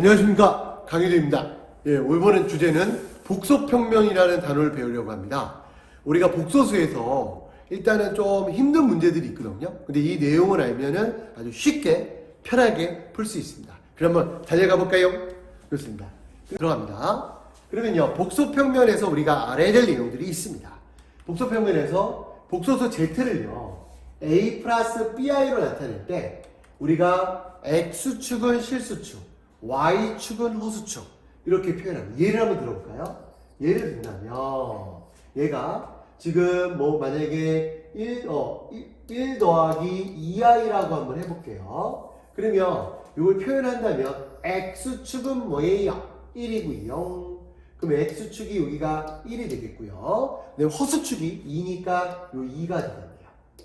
안녕하십니까 강일입니다. 예, 이번엔 주제는 복소평면이라는 단어를 배우려고 합니다. 우리가 복소수에서 일단은 좀 힘든 문제들이 있거든요. 근데 이 내용을 알면은 아주 쉽게 편하게 풀 수 있습니다. 그러면 달려가 볼까요? 그렇습니다. 들어갑니다. 그러면요 복소평면에서 우리가 알아야 될 내용들이 있습니다. 복소평면에서 복소수 Z를요 A 플러스 BI로 나타낼 때 우리가 X축은 실수축, Y축은 허수축 이렇게 표현합니다. 예를 한번 들어볼까요? 예를 든다면 얘가 지금 뭐 만약에 1, 어, 1, 1 더하기 2i라고 한번 해볼게요. 그러면 이걸 표현한다면 X축은 뭐예요? 1이고요. 그럼 X축이 여기가 1이 되겠고요. 네, 허수축이 2니까 요 2가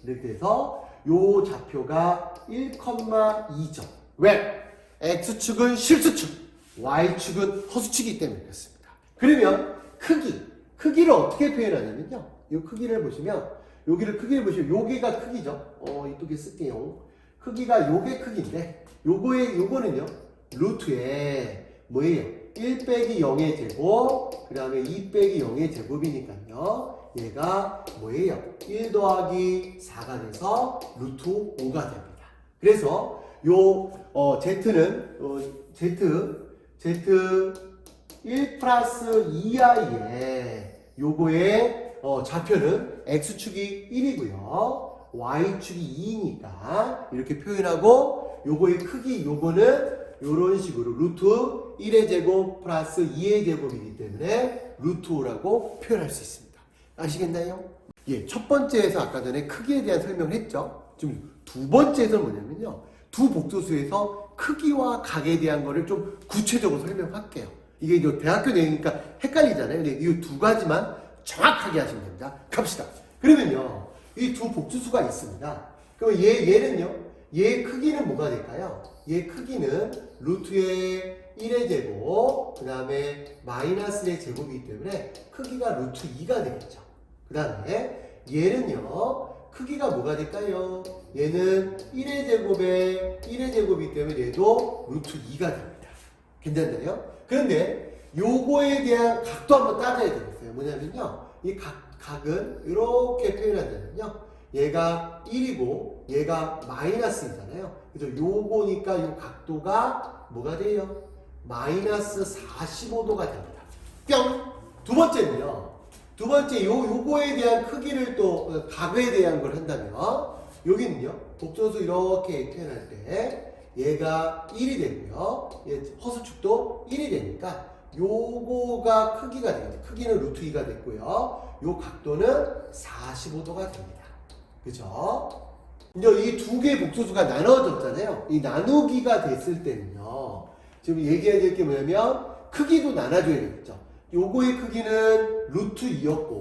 되겠네요. 해서 요 좌표가 1,2점. 왜? X축은 실수축, Y축은 허수축이기 때문에 그렇습니다. 그러면 크기, 크기를 어떻게 표현하냐면요. 이 크기를 보시면 여기를 크기를 보시면 여기가 크기죠. 어, 이쪽에 쓸게요. 크기가 요게 크기인데 요거의 요거는요. 루트에 뭐예요? 1 빼기 0의 제곱, 그 다음에 2 빼기 0의 제곱이니까요. 얘가 뭐예요? 1 더하기 4가 돼서 루트 5가 됩니다. 그래서 요 어, Z는 어, Z Z 1 플러스 2i에 요거의 어, 좌표는 x축이 1이고요. y축이 2니까 이렇게 표현하고 요거의 크기 요거는 요런 식으로 루트 1의 제곱 플러스 2의 제곱이기 때문에 루트 5라고 표현할 수 있습니다. 아시겠나요? 예, 첫 번째에서 아까 전에 크기에 대한 설명을 했죠. 지금 두 번째에서는 뭐냐면요. 두 복소수에서 크기와 각에 대한 거를 좀 구체적으로 설명할게요. 이게 이제 대학교 내니까 헷갈리잖아요. 근데 이 두 가지만 정확하게 하시면 됩니다. 갑시다. 그러면요. 이 두 복수수가 있습니다. 그럼 얘, 얘는요. 얘 크기는 뭐가 될까요? 얘 크기는 루트의 1의 제곱, 그 다음에 마이너스의 제곱이기 때문에 크기가 루트 2가 되겠죠. 그 다음에 얘는요. 크기가 뭐가 될까요? 얘는 1의 제곱에 1의 제곱이기 때문에 얘도 루트 2가 됩니다. 괜찮나요? 그런데 요거에 대한 각도 한번 따져야 되겠어요. 뭐냐면요. 이 각, 각은 이렇게 표현한다면요. 얘가 1이고 얘가 마이너스이잖아요. 그래서 요거니까 요 각도가 뭐가 돼요? 마이너스 45도가 됩니다. 뿅! 두 번째는요. 두 번째 요 요거에 대한 크기를 또 어, 각에 대한 걸 한다면 여기는요. 복소수 이렇게 표현할 때 얘가 1이 되고요. 얘 허수축도 1이 되니까 요거가 크기가 되겠죠. 크기는 루트 2가 됐고요. 요 각도는 45도가 됩니다. 그죠? 이제 이 두 개의 복소수가 나눠졌잖아요. 이 나누기가 됐을 때는요. 지금 얘기해야 될 게 뭐냐면 크기도 나눠줘야 되겠죠. 요거의 크기는 루트 2였고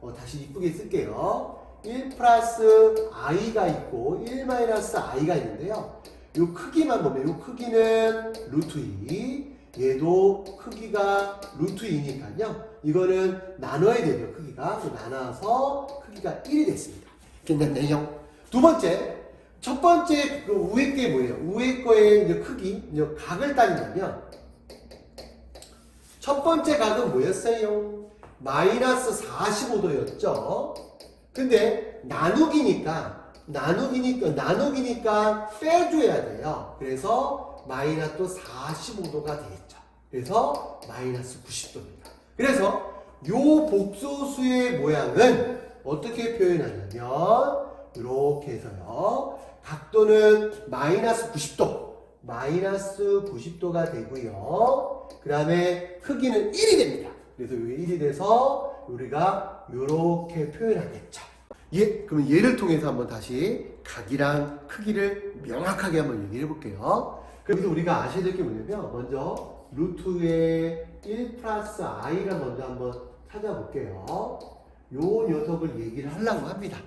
어, 다시 이쁘게 쓸게요. 1 플러스 i가 있고 1 마이너스 i가 있는데요. 요 크기만 보면 요 크기는 루트 2 얘도 크기가 루트 2니까요. 이거는 나눠야 되죠. 크기가 나눠서 크기가 1이 됐습니다. 괜찮네요. 두 번째 첫 번째 그 위에 게 뭐예요? 위에 거의 이제 크기 이제 각을 따진다면 첫 번째 각은 뭐였어요? 마이너스 45도였죠. 근데 나누기니까 나누기니까 나누기니까 빼줘야 돼요. 그래서 마이너스 또 45도가 되겠죠. 그래서 마이너스 90도입니다. 그래서 요 복소수의 모양은 어떻게 표현하냐면 이렇게 해서요. 각도는 마이너스 90도, 마이너스 90도가 되고요. 그 다음에 크기는 1이 됩니다. 그래서 이 1이 돼서 우리가 이렇게 표현하겠죠. 예, 그러면 예를 통해서 한번 다시 각이랑 크기를 명확하게 한번 얘기해 볼게요. 그래서 우리가 아셔야 될 게 뭐냐면 먼저 루트의 1 플러스 i를 먼저 한번 찾아볼게요. 요 녀석을 얘기를 하려고 합니다.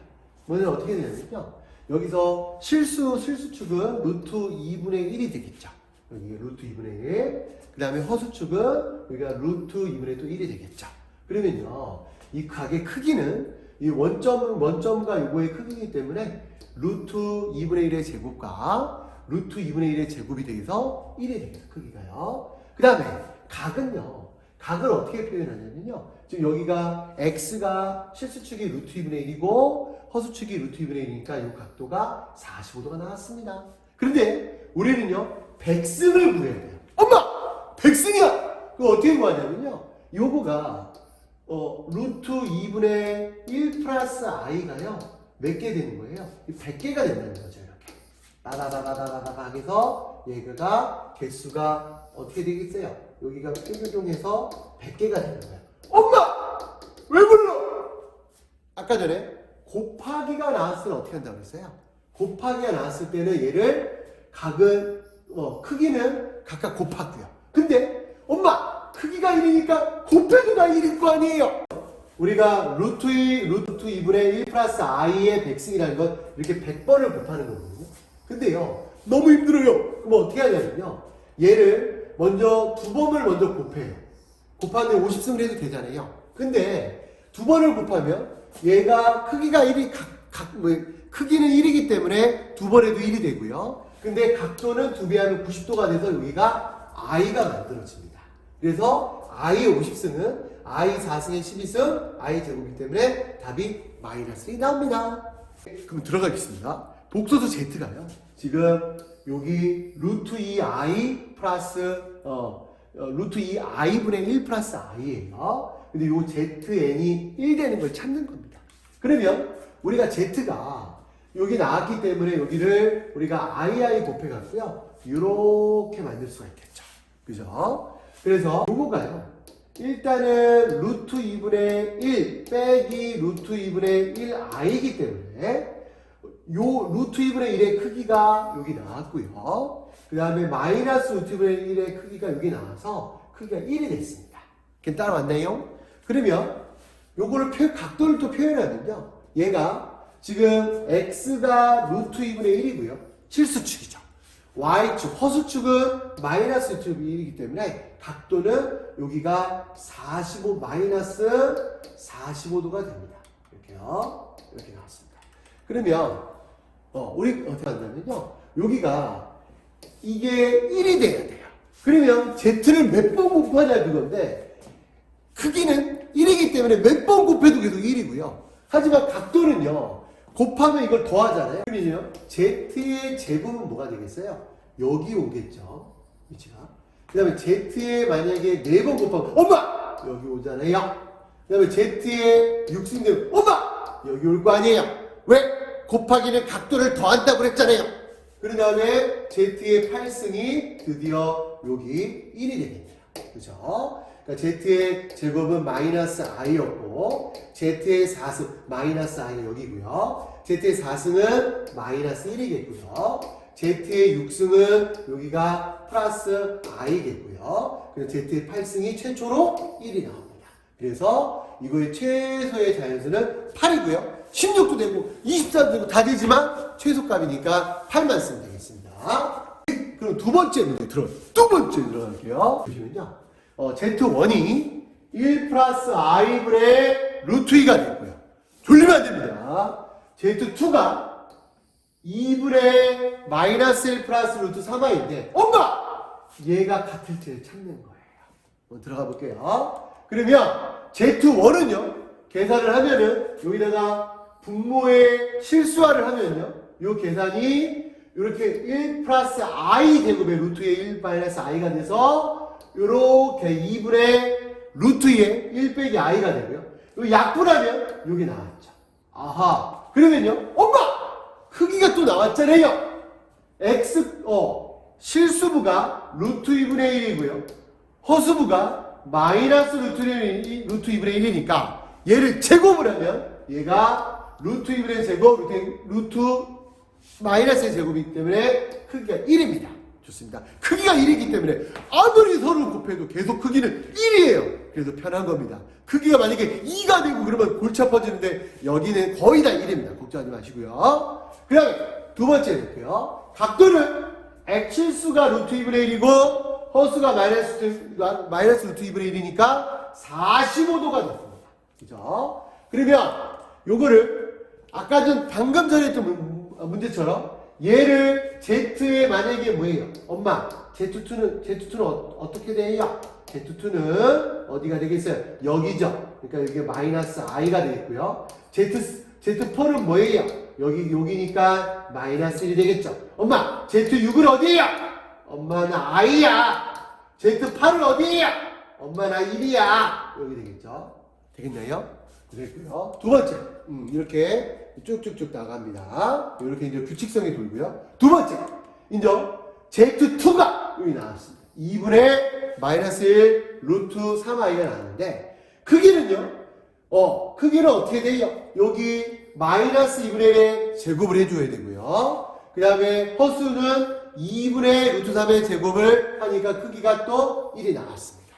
먼저 어떻게 되냐면요. 여기서 실수, 실수축은 루트 2분의 1이 되겠죠. 여기 루트 2분의 1. 그 다음에 허수축은 여기가 루트 2분의 또 1이 되겠죠. 그러면요. 이 각의 크기는 이 원점, 원점과 요거의 크기이기 때문에 루트 2분의 1의 제곱과 루트 2분의 1의 제곱이 되겠어 1이 되겠어 크기가요. 그 다음에 각은요. 각을 어떻게 표현하냐면요. 지금 여기가 x가 실수축이 루트 2분의 1이고 허수축이 루트 2분의 1이니까 이 각도가 45도가 나왔습니다. 그런데 우리는요. 백승을 구해야 돼요. 엄마! 백승이야! 그거 어떻게 구하냐면요. 요거가 어, 루트 2분의 1 플러스 i가요. 몇 개 되는 거예요? 100개가 된다는 거죠. 이렇게. 따다다다다다다 해서 얘가 개수가 어떻게 되겠어요? 여기가 뾰교종해서 100개가 되는 거예요. 엄마! 왜 불러? 아까 전에 곱하기가 나왔을 때 어떻게 한다고 그랬어요? 곱하기가 나왔을 때는 얘를 각은 어, 크기는 각각 곱하고요. 근데 엄마 크기가 1이니까 곱해도 다 1일 거 아니에요. 우리가 루트 2, 루트 2분의 1 플러스 i의 백승이라는 건 이렇게 100번을 곱하는 거거든요. 근데요, 너무 힘들어요. 그럼 어떻게 하냐면요. 얘를 먼저 두 번을 먼저 곱해요. 곱하면 50승을 해도 되잖아요. 근데 두 번을 곱하면 얘가 크기가 1이 각, 각, 뭐, 크기는 1이기 때문에 두 번에도 1이 되고요. 근데 각도는 두 배 하면 90도가 돼서 여기가 i가 만들어집니다. 그래서 i의 50승은 i 4승의 12승, i 제곱이기 때문에 답이 마이너스 1이 나옵니다. 그럼 들어가겠습니다. 복소수 z가요. 지금 여기 루트 2i 플러스 어, 어, 루트 2i분의 1 플러스 i예요. 근데 요 zn이 1 되는 걸 찾는 겁니다. 그러면 우리가 z가 여기 나왔기 때문에 여기를 우리가ii 곱해갖고요. 이렇게 만들 수가 있겠죠. 그죠? 그래서 요거가요. 일단은 루트 2분의 1 빼기 루트 2분의 1i이기 때문에 요 루트 2분의 1의 크기가 여기 나왔고요. 그 다음에 마이너스 루트 2분의 1의 크기가 여기 나와서 크기가 1이 됐습니다. 이렇게 따라왔나요? 그러면 요거를 표, 각도를 또 표현하면요. 얘가 지금 x가 루트 2분의 1이고요. 실수축이죠. y축, 허수축은 마이너스 루트 1이기 때문에 각도는 여기가 45 마이너스 45도가 됩니다. 이렇게요. 이렇게 나왔습니다. 그러면 어, 우리 어떻게 한다면요. 여기가 이게 1이 돼야 돼요. 그러면 Z를 몇 번 곱하냐 그건데 크기는 1이기 때문에 몇 번 곱해도 계속 1이고요. 하지만 각도는요. 곱하면 이걸 더하잖아요. 그러면요. Z의 제곱은 뭐가 되겠어요? 여기 오겠죠. 위치가. 그 다음에 Z에 만약에 4번 곱하면 엄마! 여기 오잖아요. 그 다음에 Z에 6승되면 엄마! 여기 올 거 아니에요. 왜? 곱하기는 각도를 더한다고 그랬잖아요. 그런 다음에 Z의 8승이 드디어 여기 1이 되겠네요. 그죠? 그러니까 Z의 제곱은 마이너스 i였고, Z의 4승, 마이너스 i는 여기고요. Z의 4승은 마이너스 1이겠고요. Z의 6승은 여기가 플러스 i겠고요. 그리고 Z의 8승이 최초로 1이 나옵니다. 그래서 이거의 최소의 자연수는 8이고요. 16도 되고 24도 되고 다 되지만 최소값이니까 8만 쓰면 되겠습니다. 그럼 두 번째 문제 들어. 두 번째 들어갈게요. 보시면요. 어, Z1이 1 플러스 i분의 루트 2가 됐고요. 졸리면 안 됩니다. Z2가 2분의 마이너스 1 플러스 루트 3i인데 엄마! 얘가 같을 때를 찾는 거예요. 한번 들어가 볼게요. 그러면 Z1은요. 계산을 하면은 여기다가 분모의 실수화를 하면요. 요 계산이 이렇게 1 플러스 i 제곱의 루트의 1 마이너스 i가 돼서 요렇게 2분의 루트의 1 빼기 i가 되고요. 요 약분하면 여기 나왔죠. 아하. 그러면요. 엄마! 크기가 또 나왔잖아요. x 어 실수부가 루트 2분의 1이고요. 허수부가 마이너스 루트 1, 루트 2분의 1이니까 얘를 제곱을 하면 얘가 루트 2분의 제곱 루트, 루트 마이너스의 제곱이기 때문에 크기가 1입니다. 좋습니다. 크기가 1이기 때문에 아무리 서로 곱해도 계속 크기는 1이에요. 그래서 편한 겁니다. 크기가 만약에 2가 되고 그러면 골치 아파지는데 여기는 거의 다 1입니다. 걱정하지 마시고요. 그 다음에 두 번째 볼게요. 각도는 x실수가 루트 2분의 1이고 허수가 마이너스, 마이너스 루트 2분의 1이니까 45도가 됐습니다. 그죠? 그러면 요거를 아까 전 방금 전에 했던 문- 문제처럼 얘를 Z에 만약에 뭐예요? 엄마, Z2는, Z2는 어, 떻게 돼요? Z2는 어디가 되겠어요? 여기죠. 그러니까 여기 마이너스 i가 되겠고요. Z, Z4는 뭐예요? 여기, 여기니까 마이너스 1이 되겠죠. 엄마, Z6은 어디에요? 엄마는 i야. Z8은 어디에요? 엄마는 1이야. 여기 되겠죠. 되겠나요? 그랬고요. 두 번째, 음, 이렇게 쭉쭉쭉 나갑니다. 이렇게 이제 규칙성이 돌고요. 두 번째, 이제 Z2가 여기 나왔습니다. 2분의 마이너스 1 루트 3i가 나왔는데 크기는요. 어, 크기는 어떻게 돼요? 여기 마이너스 2분의 1의 제곱을 해줘야 되고요. 그 다음에 허수는 2분의 루트 3의 제곱을 하니까 크기가 또 1이 나왔습니다.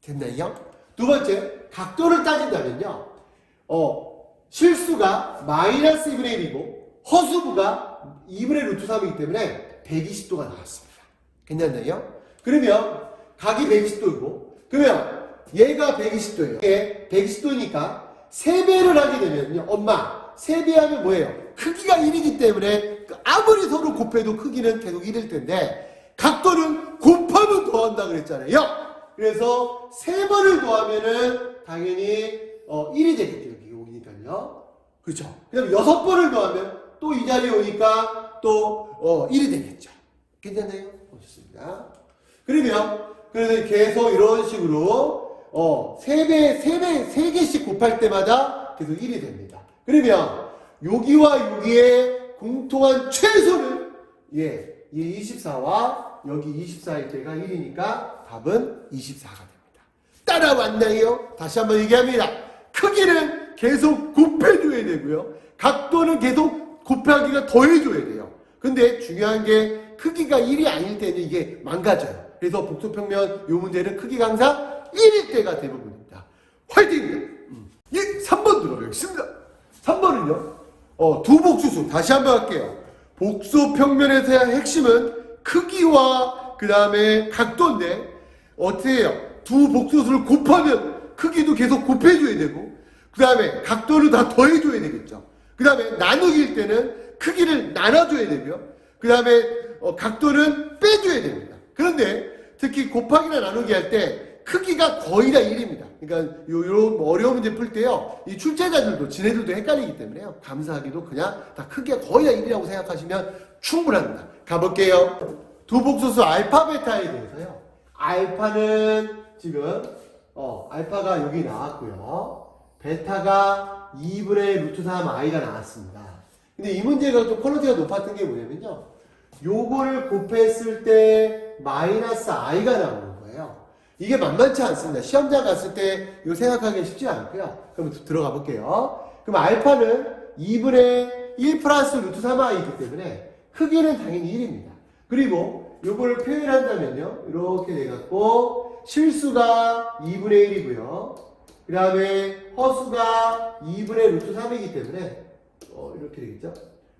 됐나요? 두 번째, 각도를 따진다면요. 어, 실수가 마이너스 2분의 1이고 허수부가 2분의 루트 3이기 때문에 120도가 나왔습니다. 괜찮나요? 그러면 각이 120도이고 그러면 얘가 120도예요. 이게 120도니까 3배를 하게 되면요. 엄마 3배 하면 뭐예요? 크기가 1이기 때문에 아무리 서로 곱해도 크기는 계속 1일 텐데 각도는 곱하면 더한다 그랬잖아요. 그래서 세 번을 더하면은 당연히 어, 1이 되겠죠. 오니까요. 그렇죠. 그 다음 여섯 번을 더하면 또 이 자리에 오니까 또 어, 1이 되겠죠. 괜찮나요? 어, 좋습니다. 그러면 그래서 계속 이런 식으로 어, 세 배, 세 배, 세 개씩 곱할 때마다 계속 1이 됩니다. 그러면 여기와 여기의 공통한 최소는 예, 이 24와 여기 24일 때가 1이니까 답은 24가 됩니다. 따라왔나요? 다시 한번 얘기합니다. 크기는 계속 곱해줘야 되고요. 각도는 계속 곱하기가 더해줘야 돼요. 근데 중요한 게 크기가 1이 아닐 때는 이게 망가져요. 그래서 복수평면 요 문제는 크기가 항상 1일 때가 대부분입니다. 화이팅입니다. 음. 예, 3번 들어가겠습니다. 3번은요. 어, 두 복수수 다시 한번 할게요. 복수평면에서의 핵심은 크기와 그 다음에 각도인데 어떻게 해요? 두 복수수를 곱하면 크기도 계속 곱해줘야 되고 그 다음에 각도를 다 더해줘야 되겠죠. 그 다음에 나누기일 때는 크기를 나눠줘야 되고요. 그 다음에 어, 각도는 빼줘야 됩니다. 그런데 특히 곱하기나 나누기 할 때 크기가 거의 다 1입니다. 그러니까 요, 요 어려운 문제 풀 때요. 이 출제자들도 지네들도 헷갈리기 때문에요. 감사하기도 그냥 다 크기가 거의 다 1이라고 생각하시면 충분합니다. 가볼게요. 두 복수수 알파 베타에 대해서요. 알파는 지금 어, 알파가 여기 나왔고요. 베타가 2분의 루트 3 i가 나왔습니다. 근데 이 문제가 좀 퀄리티가 높았던 게 뭐냐면요. 요거를 곱했을 때 마이너스 i가 나오는 거예요. 이게 만만치 않습니다. 시험장 갔을 때 이거 생각하기 쉽지 않고요. 그럼 들어가 볼게요. 그럼 알파는 2분의 1 플러스 루트 3i이기 때문에 크기는 당연히 1입니다. 그리고 요거를 표현한다면요. 이렇게 돼갖고 실수가 2분의 1이고요. 그 다음에 허수가 2분의 루트 3이기 때문에 어, 이렇게 되겠죠?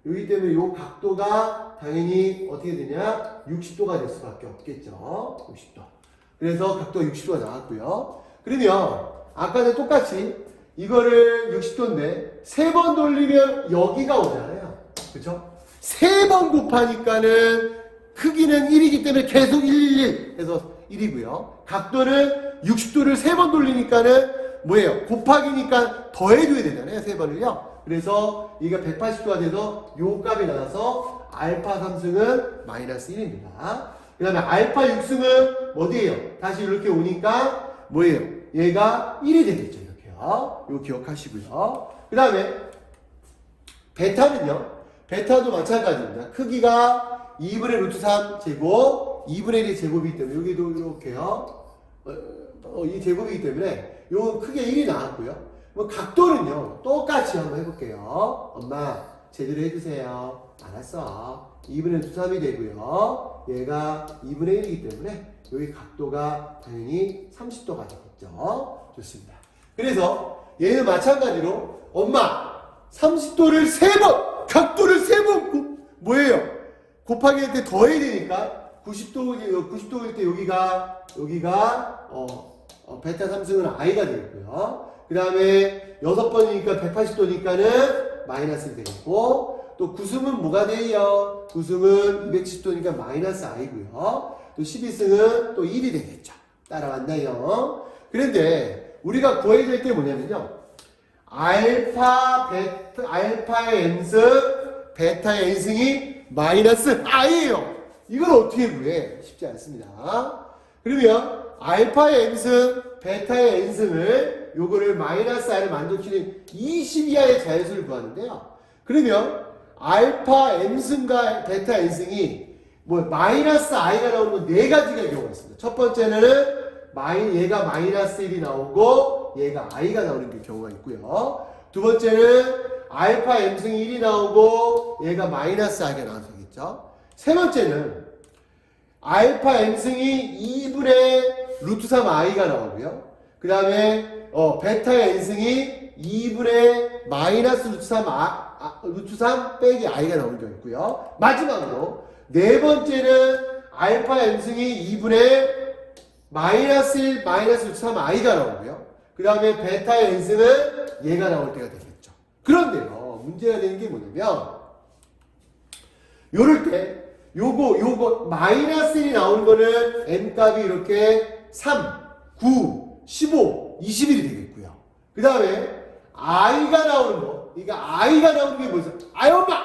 여기 때문에 요 각도가 당연히 어떻게 되냐? 60도가 될 수밖에 없겠죠. 60도. 그래서 각도 60도가 나왔고요. 그러면 아까는 똑같이 이거를 60도인데 세 번 돌리면 여기가 오잖아요. 그렇죠? 세 번 곱하니까는 크기는 1이기 때문에 계속 111 해서 1이고요. 각도는 60도를 세 번 돌리니까는 뭐예요? 곱하기니까 더해줘야 되잖아요. 세 번을요. 그래서 이게 180도가 돼서 요 값이 나와서 알파 3승은 마이너스 1입니다. 그 다음에 알파 6승은 어디에요? 다시 이렇게 오니까 뭐예요? 얘가 1이 되겠죠. 이렇게요. 요 기억하시고요. 그 다음에 베타는요. 베타도 마찬가지입니다. 크기가 2분의 루트 3 제곱, 2분의 1의 제곱이기 때문에 여기도 이렇게요. 어, 어, 이 제곱이기 때문에 요 크게 1이 나왔고요. 뭐 각도는요. 똑같이 한번 해볼게요. 엄마 제대로 해주세요. 알았어. 2분의 루트 3이 되고요. 얘가 2분의 1이기 때문에 여기 각도가 당연히 30도가 되겠죠. 좋습니다. 그래서 얘는 마찬가지로 엄마 30도를 세 번, 각도를 세번 뭐예요? 곱하기 할 때 더해야 되니까 90도 90도일 때 여기가 여기가 어, 어 베타 3승은 i가 되겠고요. 그 다음에 여섯 번이니까 180도니까는 마이너스 되겠고 또 구승은 뭐가 돼요? 구승은 270도니까 마이너스 i고요. 또 12승은 또 1이 되겠죠. 따라왔나요? 그런데 우리가 구해야 될 게 뭐냐면요. 알파, 베타, 알파의 n승, 베타의 n승이 마이너스 i예요. 이걸 어떻게 구해? 쉽지 않습니다. 그러면 알파의 n승, 베타의 n승을 요거를 마이너스 i를 만족시키는 20 이하의 자연수를 구하는데요. 그러면 알파 m승과 베타 n승이 뭐 마이너스 i가 나오는 건네 가지가 경우가 있습니다. 첫 번째는 마이 얘가 마이너스 1이 나오고 얘가 i가 나오는 게 경우가 있고요. 두 번째는 알파 m승이 1이 나오고 얘가 마이너스 i가 나와서 되겠죠. 세 번째는 알파 m승이 2분의 루트 3 i가 나오고요. 그 다음에 어, 베타의 n승이 2분의 마이너스 루트 3 아, 아, 루트 3 빼기 i가 나오는 경우 있고요. 마지막으로 네 번째는 알파 m승이 2분의 마이너스 1 마이너스 루트 3 i가 나오고요. 그 다음에 베타의 n승은 얘가 나올 때가 되겠죠. 그런데요. 문제가 되는 게 뭐냐면 요럴 때 요거 요거 마이너스 1이 나오는 거는 n 값이 이렇게 3, 9, 15, 21이 되겠고요. 그 다음에 i가 나오는 거, 그러니까 i가 나오는 게 뭐죠? 아이 엄마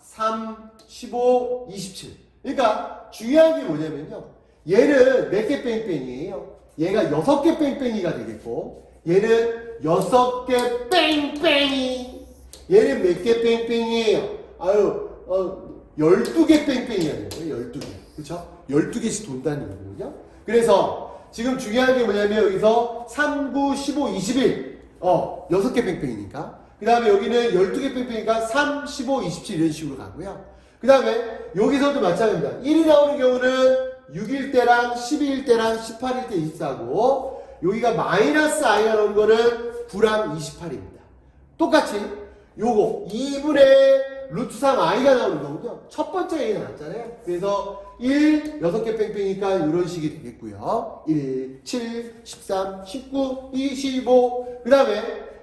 3, 15, 27. 그러니까 중요한 게 뭐냐면요. 얘는 몇 개 뺑뺑이에요. 얘가 여섯 개 뺑뺑이가 되겠고 얘는 여섯 개 뺑뺑이. 얘는 몇 개 뺑뺑이에요. 아유 어 12개 뺑뺑이가 되는 거예요. 12개. 그렇죠? 12개씩 돈다는 거거든요. 그래서 지금 중요한 게 뭐냐면 여기서 3, 9, 15, 21. 어, 6개 뺑뺑이니까. 그 다음에 여기는 12개 뺑뺑이니까 3, 15, 27 이런 식으로 가고요. 그 다음에 여기서도 마찬가지입니다. 1이 나오는 경우는 6일 때랑 12일 때랑 18일 때 24고 여기가 마이너스 i가 나오는 거는 9랑 28입니다. 똑같이 요거 2분의 루트 3 i가 나오는 거거든요. 첫 번째 a 나왔잖아요. 그래서 1, 6개 뺑뺑이니까 이런 식이 되겠고요. 1, 7, 13, 19, 25. 그 다음에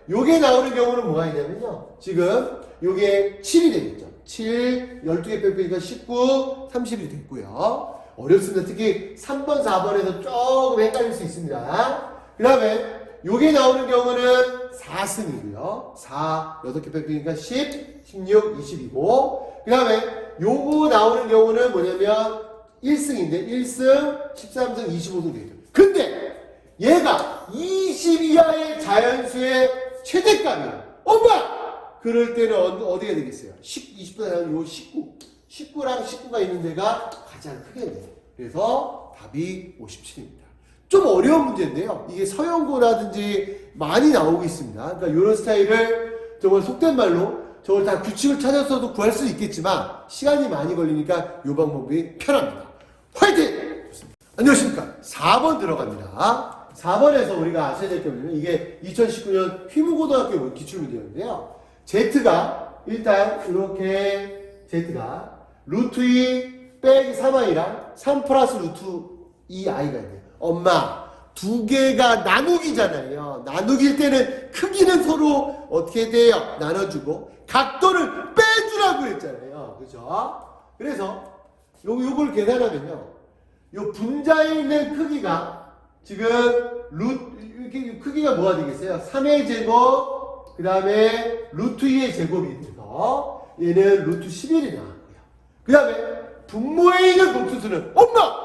요게 나오는 경우는 뭐가 있냐면요. 지금 요게 7이 되겠죠. 7, 12개 뺑뺑이니까 19, 30이 됐고요. 어렵습니다. 특히 3번, 4번에서 조금 헷갈릴 수 있습니다. 그 다음에 요게 나오는 경우는 4승이고요. 4, 6개 뺑뺑이니까 10, 16, 20이고 그 다음에 요거 나오는 경우는 뭐냐면 1승인데 1승, 13승, 25승 되죠. 근데 얘가 20 이하의 자연수의 최대값이에요. 엄마! 그럴 때는 어- 어디가 되겠어요? 10, 20보다 요 19. 19랑 19가 있는 데가 가장 크게 돼요. 그래서 답이 57입니다. 좀 어려운 문제인데요. 이게 서영고라든지 많이 나오고 있습니다. 그러니까 이런 스타일을 정말 속된 말로 저걸 다 규칙을 찾아서도 구할 수 있겠지만 시간이 많이 걸리니까 이 방법이 편합니다. 화이팅! 좋습니다. 안녕하십니까. 4번 들어갑니다. 4번에서 우리가 아셔야 될게 뭐냐면 이게 2019년 휘무고등학교 기출문제였는데요. Z가 일단 이렇게 Z가 루트 2 빼기 3i랑 3 플러스 루트 2i가 있네요. 엄마 두 개가 나누기잖아요. 나누길 때는 크기는 서로 어떻게 돼요? 나눠주고 각도를 빼주라고 했잖아요. 그죠? 그래서 요, 요걸 계산하면요. 요 분자에 있는 크기가 지금 루 이렇게 크기가 뭐가 되겠어요? 3의 제곱 그 다음에 루트 2의 제곱이 돼서 얘는 루트 11이 나왔고요. 그 다음에 분모에 있는 복수수는 엄마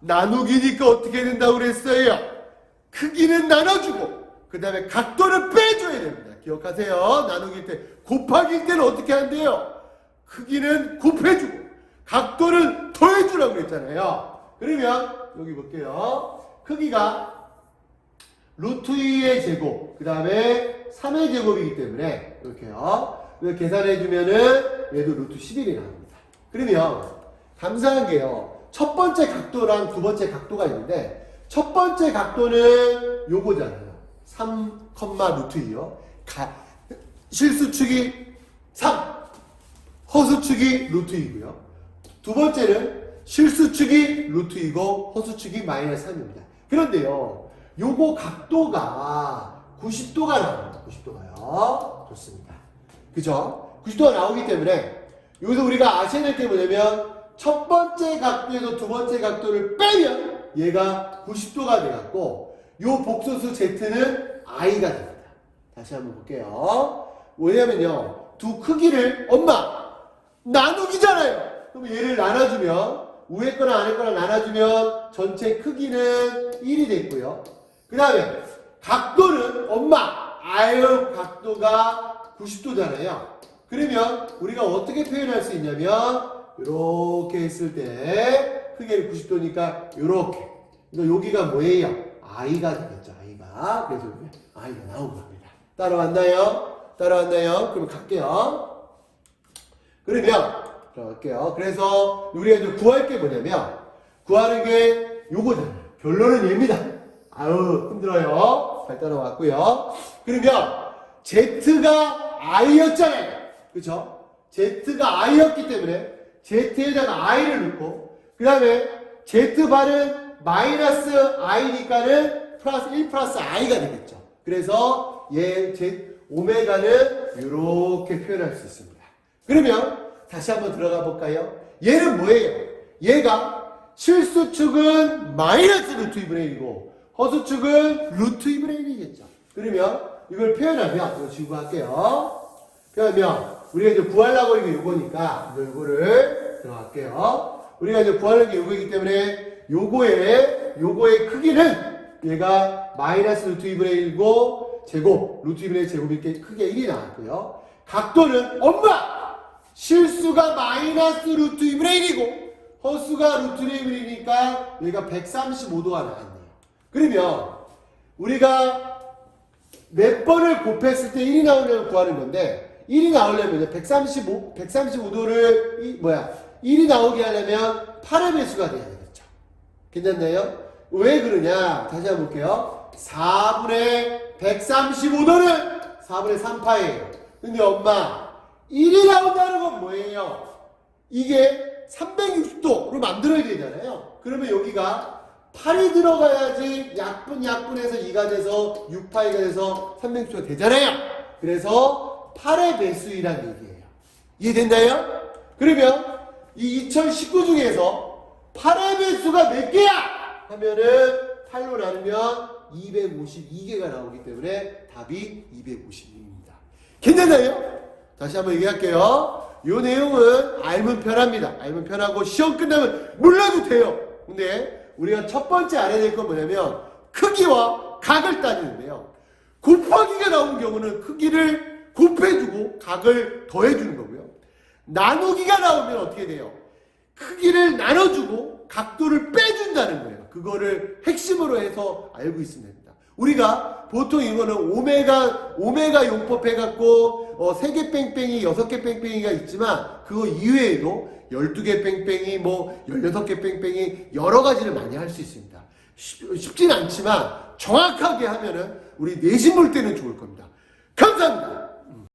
나누기니까 어떻게 된다고 그랬어요? 크기는 나눠주고 그 다음에 각도를 빼줘야 됩니다. 기억하세요. 나누기일 때 곱하기일 때는 어떻게 한대요? 크기는 곱해주고 각도를 더해주라고 그랬잖아요. 그러면 여기 볼게요. 크기가 루트 2의 제곱, 그 다음에 3의 제곱이기 때문에 이렇게요. 계산해주면은 얘도 루트 11이 나옵니다. 그러면 감사한 게요. 첫 번째 각도랑 두 번째 각도가 있는데 첫 번째 각도는 요거잖아요. 3, 루트 2요. 가, 실수축이 3, 허수축이 루트 2고요. 두 번째는 실수축이 루트 2고 허수축이 마이너스 3입니다. 그런데요. 요거 각도가 90도가 나옵니다. 90도가요. 좋습니다. 그죠? 90도가 나오기 때문에 여기서 우리가 아셔야 될 게 뭐냐면 첫 번째 각도에서 두 번째 각도를 빼면 얘가 90도가 돼갖고 요 복소수 Z는 I가 됩니다. 다시 한번 볼게요. 뭐냐면요. 두 크기를 엄마 나누기잖아요. 그럼 얘를 나눠주면 위에 거나 아래 거나 나눠주면 전체 크기는 1이 됐고요. 그 다음에 각도는 엄마 아유 각도가 90도잖아요. 그러면 우리가 어떻게 표현할 수 있냐면 이렇게 했을 때 크기가 90도니까 이렇게. 그러니까 여기가 뭐예요? i가 되겠죠. i가. 그래서 나온 겁니다. 따라왔나요? 따라왔나요? 그럼 갈게요. 그러면 들어갈게요. 그래서 우리가 이제 구할 게 뭐냐면 구하는 게 요거잖아요. 결론은 얘입니다. 아유 힘들어요. 잘 따라왔고요. 그러면 Z가 I였잖아요. 그쵸? Z가 I였기 때문에 Z에다가 I를 넣고 그 다음에 Z바는 마이너스 I니까는 플러스 1 플러스 I가 되겠죠. 그래서 얘 Z 오메가는 이렇게 표현할 수 있습니다. 그러면 다시 한번 들어가 볼까요? 얘는 뭐예요? 얘가 실수축은 마이너스 루트 2분의 1이고 허수축은 루트 2분의 1이겠죠. 그러면 이걸 표현하면 이거 지우고 할게요. 표현하면 우리가 이제 구하려고 하는 게 요거니까 요거를 들어갈게요. 우리가 이제 구하려는 게 요거이기 때문에 요거의 요거의 크기는 얘가 마이너스 루트 2분의 1이고 제곱 루트 2분의 1 제곱이 이렇게 크게 1이 나왔고요. 각도는 엄마 실수가 마이너스 루트 2분의 1이고 허수가 루트 2분의 1이니까 얘가 135도가 나왔네요. 그러면 우리가 몇 번을 곱했을 때 1이 나오려면 구하는 건데 1이 나오려면 135, 135도를 이, 뭐야 1이 나오게 하려면 8의 배수가 돼야 되겠죠. 괜찮나요? 왜 그러냐? 다시 한번 볼게요. 4분의 135도는 4분의 3파예요. 근데 엄마 1이 나온다는 건 뭐예요? 이게 360도로 만들어야 되잖아요. 그러면 여기가 8이 들어가야지 약분 약분해서 2가 돼서 6파이가 돼서 360도가 되잖아요. 그래서 8의 배수이란 얘기예요. 이해됐나요? 그러면 이 2019 중에서 8의 배수가 몇 개야? 하면은 8로 나누면 252개가 나오기 때문에 답이 252입니다. 괜찮나요? 다시 한번 얘기할게요. 이 내용은 알면 편합니다. 알면 편하고 시험 끝나면 몰라도 돼요. 근데 우리가 첫 번째 알아야 될 건 뭐냐면 크기와 각을 따지는데요. 곱하기가 나오는 경우는 크기를 곱해주고 각을 더해주는 거고요. 나누기가 나오면 어떻게 돼요? 크기를 나눠주고 각도를 빼준다는 거예요. 그거를 핵심으로 해서 알고 있으면 됩니다. 우리가 보통 이거는 오메가 오메가 용법 해갖고 어, 3개 뺑뺑이 6개 뺑뺑이가 있지만 그거 이외에도 12개 뺑뺑이 뭐 16개 뺑뺑이 여러 가지를 많이 할 수 있습니다. 쉽, 쉽진 않지만 정확하게 하면은 우리 내신 볼 때는 좋을 겁니다. 감사합니다.